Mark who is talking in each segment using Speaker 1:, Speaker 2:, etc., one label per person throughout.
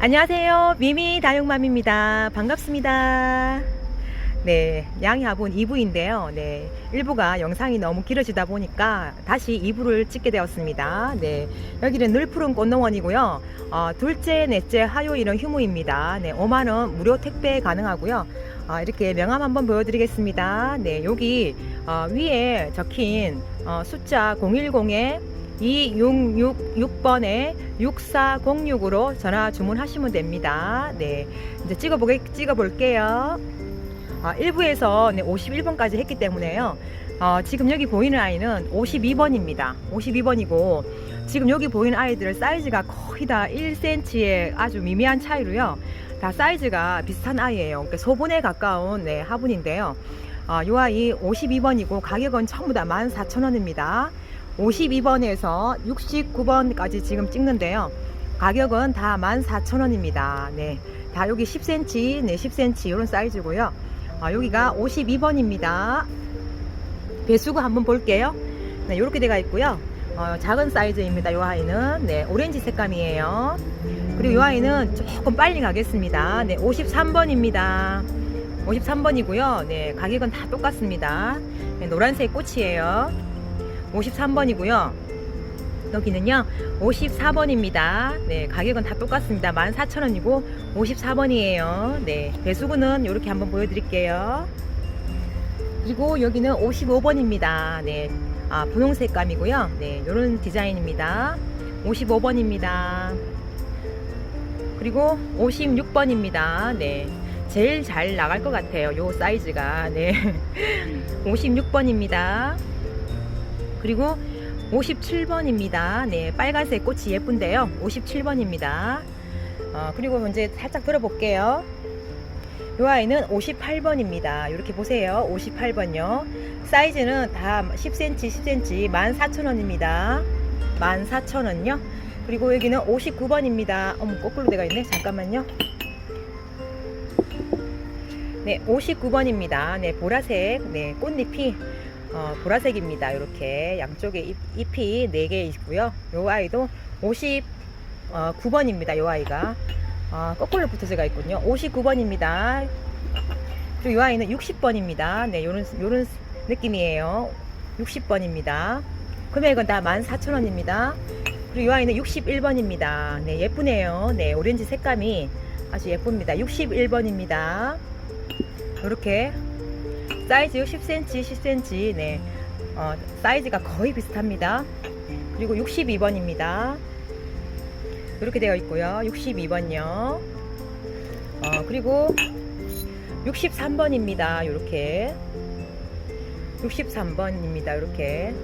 Speaker 1: 안녕하세요. 미미 다육맘입니다. 반갑습니다. 네, 양이 화분 2부인데요. 네, 1부가 영상이 너무 길어지다 보니까 다시 2부를 찍게 되었습니다. 네, 여기는 늘 푸른 꽃농원이고요. 어, 둘째, 넷째, 화요일은 휴무입니다. 네, 5만원 무료 택배 가능하고요. 어, 이렇게 명함 한번 보여드리겠습니다. 네, 여기 어, 위에 적힌 어, 숫자 010에 2666번에 6406으로 전화 주문하시면 됩니다. 네. 이제 찍어보게, 찍어볼게요. 아, 1부에서 네, 51번까지 했기 때문에요. 어, 지금 여기 보이는 아이는 52번입니다. 52번이고, 지금 여기 보이는 아이들 사이즈가 거의 다 1cm의 아주 미미한 차이로요. 다 사이즈가 비슷한 아이예요. 그러니까 소분에 가까운 네, 화분인데요. 어, 이 아이 52번이고, 가격은 전부 다 14,000원입니다. 52번에서 69번까지 지금 찍는데요. 가격은 다 14,000원입니다. 네. 다 여기 10cm, 네, 10cm 이런 사이즈고요. 아, 여기가 52번입니다. 배수구 한번 볼게요. 네, 이렇게 돼가 있고요. 어, 작은 사이즈입니다. 이 아이는 네, 오렌지 색감이에요. 그리고 이 아이는 조금 빨리 가겠습니다. 네, 53번입니다. 53번이고요. 네, 가격은 다 똑같습니다. 네, 노란색 꽃이에요. 53번이고요. 여기는요 54번입니다. 네 가격은 다 똑같습니다. 14,000원이고 54번이에요. 네 배수구는 이렇게 한번 보여드릴게요. 그리고 여기는 55번입니다. 네 아, 분홍색 감이고요. 네 요런 디자인입니다. 55번입니다. 그리고 56번입니다. 네 제일 잘 나갈 것 같아요. 요 사이즈가. 네 56번입니다 그리고 57번입니다. 네, 빨간색 꽃이 예쁜데요. 57번입니다. 어, 그리고 이제 살짝 들어볼게요. 이 아이는 58번입니다. 이렇게 보세요. 58번요. 사이즈는 다 10cm, 10cm, 14,000원입니다. 14,000원요. 그리고 여기는 59번입니다. 어머, 거꾸로 돼가 있네. 잠깐만요. 네, 59번입니다. 네, 보라색, 네, 꽃잎이 어, 보라색입니다. 이렇게 양쪽에 잎, 잎이 4개 있고요. 요 아이도 59번입니다. 요 아이가 아, 거꾸로 붙어져가 있군요. 59번입니다. 그리고 요 아이는 60번입니다. 네, 요런 요런 느낌이에요. 60번입니다. 금액은 다 14,000원입니다. 그리고 요 아이는 61번입니다. 네, 예쁘네요. 네, 오렌지 색감이 아주 예쁩니다. 61번입니다. 이렇게 사이즈 10cm, 10cm, 네, 어, 사이즈가 거의 비슷합니다. 그리고 62번입니다. 이렇게 되어 있고요. 62번요. 어, 그리고 63번입니다. 이렇게 63번입니다. 이렇게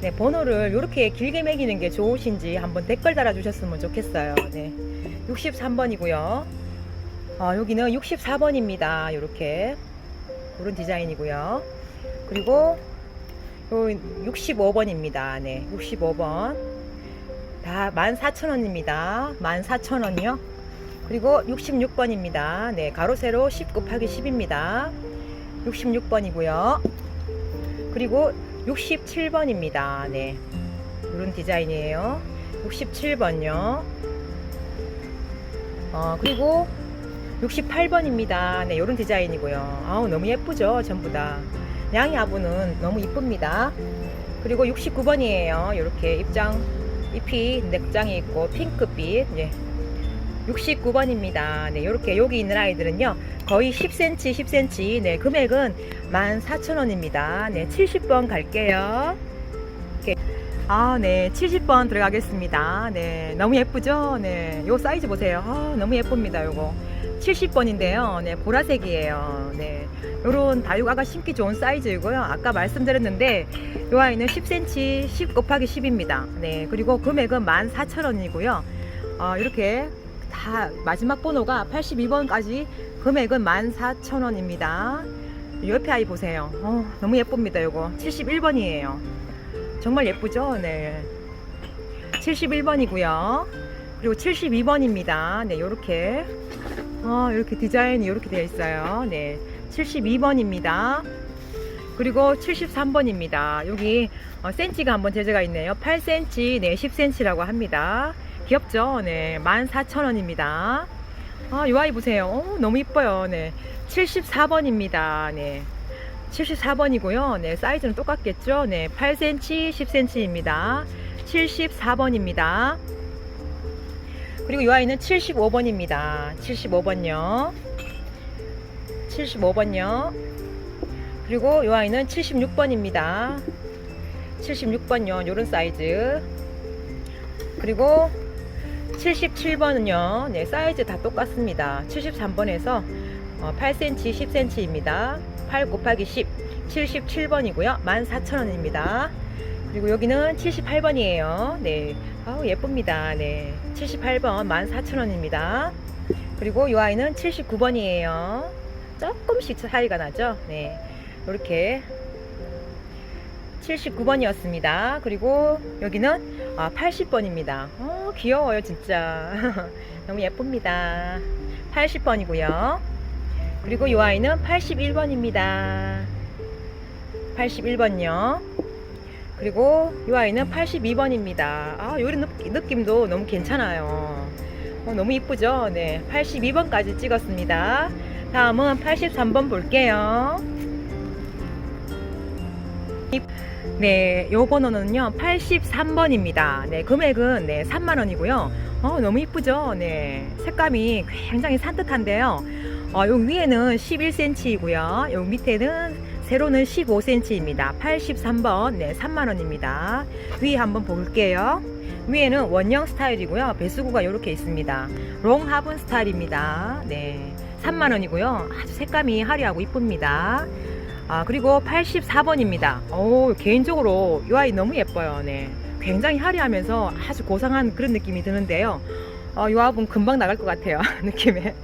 Speaker 1: 네, 번호를 이렇게 길게 매기는 게 좋으신지 한번 댓글 달아주셨으면 좋겠어요. 네, 63번이고요. 어, 여기는 64번입니다. 이렇게 그런 디자인이고요. 그리고 요 65번입니다. 네, 65번. 다 14,000원입니다. 14,000원이요. 그리고 66번입니다. 네, 가로 세로 10 곱하기 10입니다. 66번이고요. 그리고 67번입니다. 네. 이런 디자인이에요. 67번요. 어, 그리고 68번입니다. 네, 이런 디자인이고요. 아우, 너무 예쁘죠? 전부 다. 양이 아부는 너무 이쁩니다. 그리고 69번이에요. 이렇게 입장, 잎이 넥장이 있고, 핑크빛. 네. 69번입니다. 네, 이렇게 여기 있는 아이들은요, 거의 10cm, 10cm. 네, 금액은 14,000원입니다. 네, 70번 갈게요. 아, 네, 70번 들어가겠습니다. 네, 너무 예쁘죠? 네, 요 사이즈 보세요. 아, 너무 예쁩니다, 요거. 70번인데요. 네, 보라색이에요. 네. 요런 다육아가 심기 좋은 사이즈이고요. 아까 말씀드렸는데 요 아이는 10cm 10 곱하기 10입니다. 네. 그리고 금액은 14,000원이고요. 어, 이렇게 다 마지막 번호가 82번까지 금액은 14,000원입니다. 옆에 아이 보세요. 어, 너무 예쁩니다. 요거 71번이에요. 정말 예쁘죠? 네. 71번이고요. 그리고 72번입니다. 네, 요렇게 어, 이렇게 디자인이 이렇게 되어 있어요. 네. 72번입니다. 그리고 73번입니다. 여기 어, 센치가 한번 제재가 있네요. 8cm, 네, 10cm라고 합니다. 귀엽죠? 네, 14,000원입니다. 아, 이 아이 보세요. 어, 너무 이뻐요. 네, 74번입니다. 네. 74번이고요. 네, 사이즈는 똑같겠죠? 네, 8cm, 10cm입니다. 74번입니다. 그리고 이 아이는 75번입니다. 75번요. 75번요. 그리고 이 아이는 76번입니다. 76번요. 요런 사이즈. 그리고 77번은요. 네, 사이즈 다 똑같습니다. 73번에서 8cm, 10cm입니다. 8 곱하기 10, 77번이고요. 14,000원입니다. 그리고 여기는 78번이에요. 네. 아우, 예쁩니다. 네. 78번 14,000원입니다. 그리고 이 아이는 79번이에요. 조금씩 차이가 나죠? 네. 이렇게 79번이었습니다. 그리고 여기는 아, 80번입니다. 어, 귀여워요, 진짜. 너무 예쁩니다. 80번이고요. 그리고 이 아이는 81번입니다. 81번요. 그리고 이 아이는 82번입니다. 아, 요 느낌도 너무 괜찮아요. 어, 너무 이쁘죠? 네. 82번까지 찍었습니다. 다음은 83번 볼게요. 네, 요 번호는요, 83번입니다. 네, 금액은 네, 3만원이고요. 어, 너무 이쁘죠? 네. 색감이 굉장히 산뜻한데요. 어, 요 위에는 11cm이고요. 요 밑에는 세로는 15cm입니다. 83번, 네, 3만원입니다. 위에 한번 볼게요. 위에는 원형 스타일이고요. 배수구가 이렇게 있습니다. 롱 하분 스타일입니다. 네. 3만원이고요. 아주 색감이 화려하고 이쁩니다. 아, 그리고 84번입니다. 오, 개인적으로 이 아이 너무 예뻐요. 네. 굉장히 화려하면서 아주 고상한 그런 느낌이 드는데요. 어, 이 아이분 금방 나갈 것 같아요. 느낌에.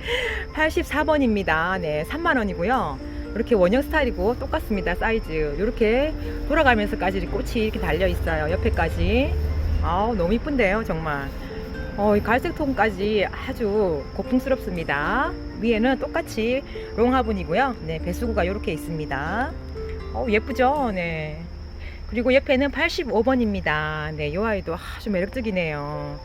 Speaker 1: 84번입니다. 네, 3만원이고요. 이렇게 원형 스타일이고 똑같습니다. 사이즈. 이렇게 돌아가면서까지 꽃이 이렇게 달려 있어요. 옆에까지. 아우, 너무 이쁜데요. 정말. 어, 이 갈색 톤까지 아주 고풍스럽습니다. 위에는 똑같이 롱화분이고요. 네, 배수구가 이렇게 있습니다. 어, 예쁘죠? 네. 그리고 옆에는 85번입니다. 네, 이 아이도 아주 매력적이네요.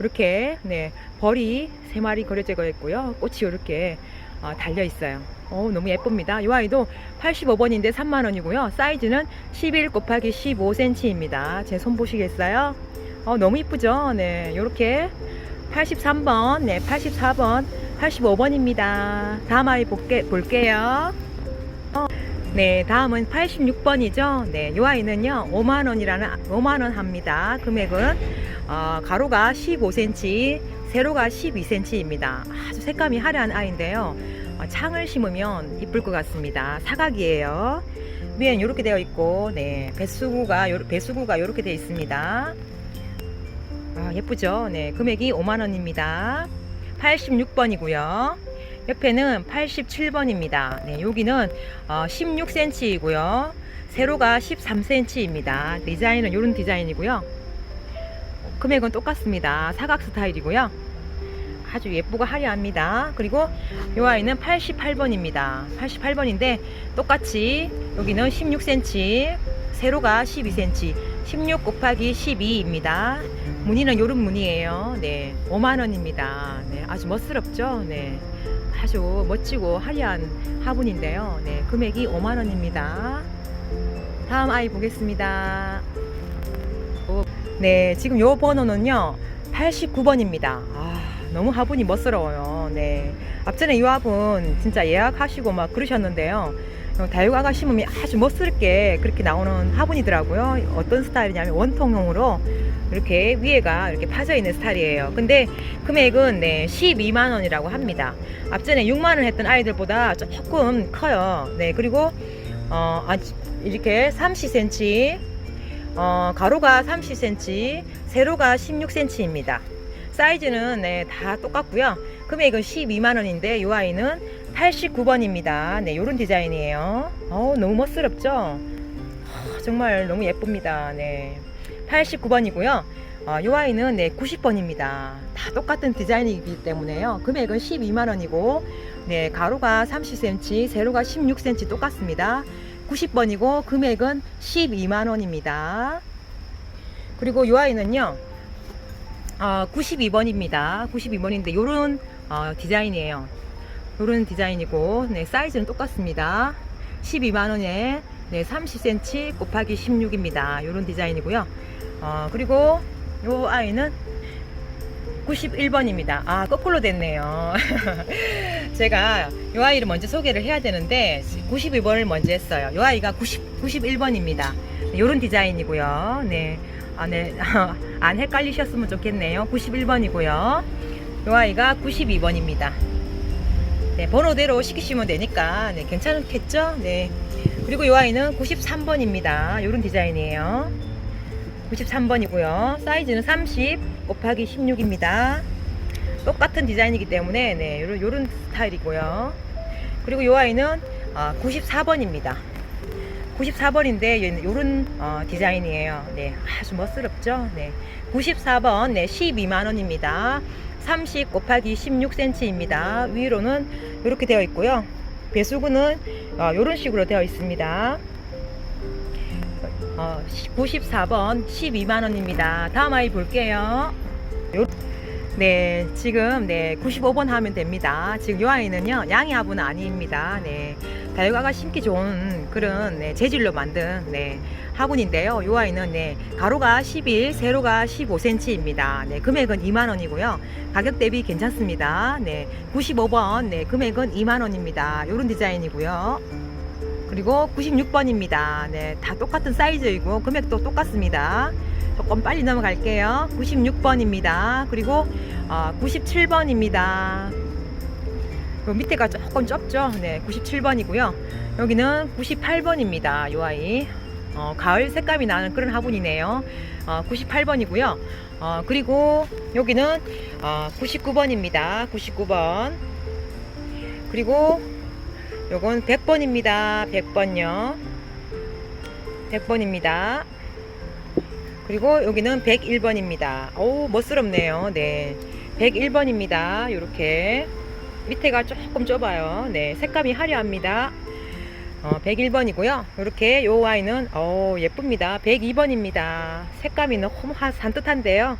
Speaker 1: 이렇게 네, 벌이 세 마리 그려져 있고요. 꽃이 이렇게 어, 달려 있어요. 어, 너무 예쁩니다. 이 아이도 85번인데 3만원이고요. 사이즈는 11 곱하기 15cm입니다. 제 손 보시겠어요? 어, 너무 이쁘죠? 네, 요렇게 83번, 네, 84번, 85번입니다. 다음 아이 볼게, 볼게요. 어, 네, 다음은 86번이죠. 네, 요 아이는요, 5만원이라는, 5만원 합니다. 금액은, 어, 가로가 15cm, 세로가 12cm입니다. 아주 색감이 화려한 아이인데요. 어, 창을 심으면 이쁠 것 같습니다. 사각이에요. 위엔 이렇게 되어 있고, 네, 배수구가, 요, 배수구가 이렇게 되어 있습니다. 아, 예쁘죠? 네, 금액이 5만 원입니다. 86번이고요. 옆에는 87번입니다. 네, 여기는 어, 16cm이고요. 세로가 13cm입니다. 디자인은 이런 디자인이고요. 금액은 똑같습니다. 사각 스타일이고요. 아주 예쁘고 화려합니다. 그리고 이 아이는 88번입니다. 88번인데 똑같이 여기는 16cm, 세로가 12cm, 16 곱하기 12입니다. 무늬는 요런 무늬예요. 네, 5만 원입니다. 네, 아주 멋스럽죠. 네, 아주 멋지고 화려한 화분인데요. 네, 금액이 5만 원입니다. 다음 아이 보겠습니다. 오, 네, 지금 요 번호는요 89번입니다. 아, 너무 화분이 멋스러워요. 네, 앞전에 이 화분 진짜 예약하시고 막 그러셨는데요. 어, 다육아가 심으면 아주 멋스럽게 그렇게 나오는 화분이더라고요. 어떤 스타일이냐면 원통형으로 이렇게 위에가 이렇게 파져 있는 스타일이에요. 근데 금액은 네, 12만 원이라고 합니다. 앞전에 6만 원 했던 아이들보다 조금 커요. 네, 그리고 어, 아, 이렇게 30cm, 어, 가로가 30cm, 세로가 16cm입니다. 사이즈는 네, 다 똑같고요. 금액은 12만 원인데 이 아이는 89번입니다. 네, 요런 디자인이에요. 어, 너무 멋스럽죠? 어, 정말 너무 예쁩니다. 네. 89번이고요. 어, 이 아이는 네, 90번입니다. 다 똑같은 디자인이기 때문에요. 금액은 12만 원이고, 네, 가로가 30cm, 세로가 16cm 똑같습니다. 90번이고, 금액은 12만원입니다. 그리고 이 아이는요, 어, 92번입니다. 92번인데 요런 어, 디자인이에요. 요런 디자인이고 네, 사이즈는 똑같습니다. 12만 원에 네, 30cm 곱하기 16입니다. 요런 디자인이고요. 어, 그리고 요 아이는 91번입니다. 아, 거꾸로 됐네요. 제가 요 아이를 먼저 소개를 해야 되는데 92번을 먼저 했어요. 요 아이가 90, 91번입니다. 요런 디자인이고요. 네. 아, 네. 안 헷갈리셨으면 좋겠네요. 91번이고요. 요 아이가 92번입니다. 네, 번호대로 시키시면 되니까 네, 괜찮겠죠? 네. 그리고 요 아이는 93번입니다. 요런 디자인이에요. 93번이고요. 사이즈는 30 곱하기 16입니다. 똑같은 디자인이기 때문에 네, 요런, 요런 스타일이고요. 그리고 요 아이는 아, 94번입니다. 94번인데 요런 어, 디자인이에요. 네, 아주 멋스럽죠? 네. 94번 네, 12만 원입니다. 30 곱하기 16cm입니다. 위로는 이렇게 되어 있고요. 배수구는 어, 이런 식으로 되어 있습니다. 어, 94번 12만 원입니다. 다음 아이 볼게요. 요- 네, 지금 네 95번 하면 됩니다. 지금 이 아이는요 양이 화분은 아닙니다. 네, 달과가 심기 좋은 그런 네, 재질로 만든 네 화분인데요. 이 아이는 네 가로가 11, 세로가 15cm입니다. 네, 금액은 2만 원이고요. 가격 대비 괜찮습니다. 네, 95번 네 금액은 2만 원입니다. 이런 디자인이고요. 그리고 96번입니다. 네, 다 똑같은 사이즈이고 금액도 똑같습니다. 조금 빨리 넘어갈게요. 96번입니다. 그리고 어, 97번입니다. 요 밑에가 조금 좁죠? 네, 97번이고요. 여기는 98번입니다. 요 아이. 어, 가을 색감이 나는 그런 화분이네요. 어, 98번이고요. 어, 그리고 여기는 어, 99번입니다. 99번. 그리고 요건 100번입니다. 100번요. 100번입니다. 그리고 여기는 101번입니다. 오, 멋스럽네요. 네. 101번입니다. 요렇게. 밑에가 조금 좁아요. 네. 색감이 화려합니다. 어, 101번이고요. 요렇게 요 와인은 어, 예쁩니다. 102번입니다. 색감이 너무 하- 산뜻한데요.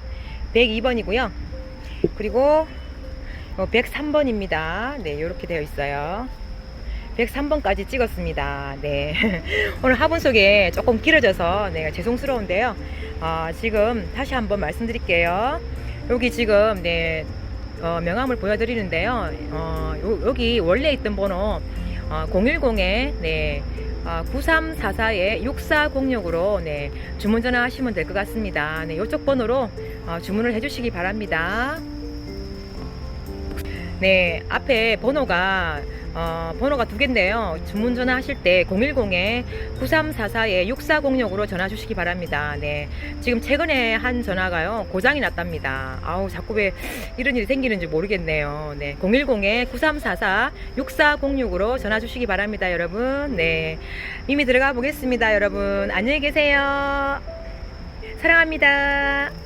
Speaker 1: 102번이고요. 그리고 103번입니다. 네, 요렇게 되어 있어요. 103번까지 찍었습니다. 네. 오늘 화분 소개 조금 길어져서 네, 죄송스러운데요. 어, 지금 다시 한번 말씀드릴게요. 여기 지금 네, 어, 명함을 보여드리는데요. 어, 요- 여기 원래 있던 번호 어, 010에 네, 어, 9344에 6406으로 네, 주문 전화하시면 될 것 같습니다. 네, 이쪽 번호로 어, 주문을 해주시기 바랍니다. 네, 앞에 번호가 어, 번호가 두 개인데요. 주문 전화하실 때 010에 9344에 6406으로 전화 주시기 바랍니다. 네. 지금 최근에 한 전화가요. 고장이 났답니다. 아우, 자꾸 왜 이런 일이 생기는지 모르겠네요. 네. 010에 9344 6406으로 전화 주시기 바랍니다, 여러분. 네. 이미 들어가 보겠습니다, 여러분. 안녕히 계세요. 사랑합니다.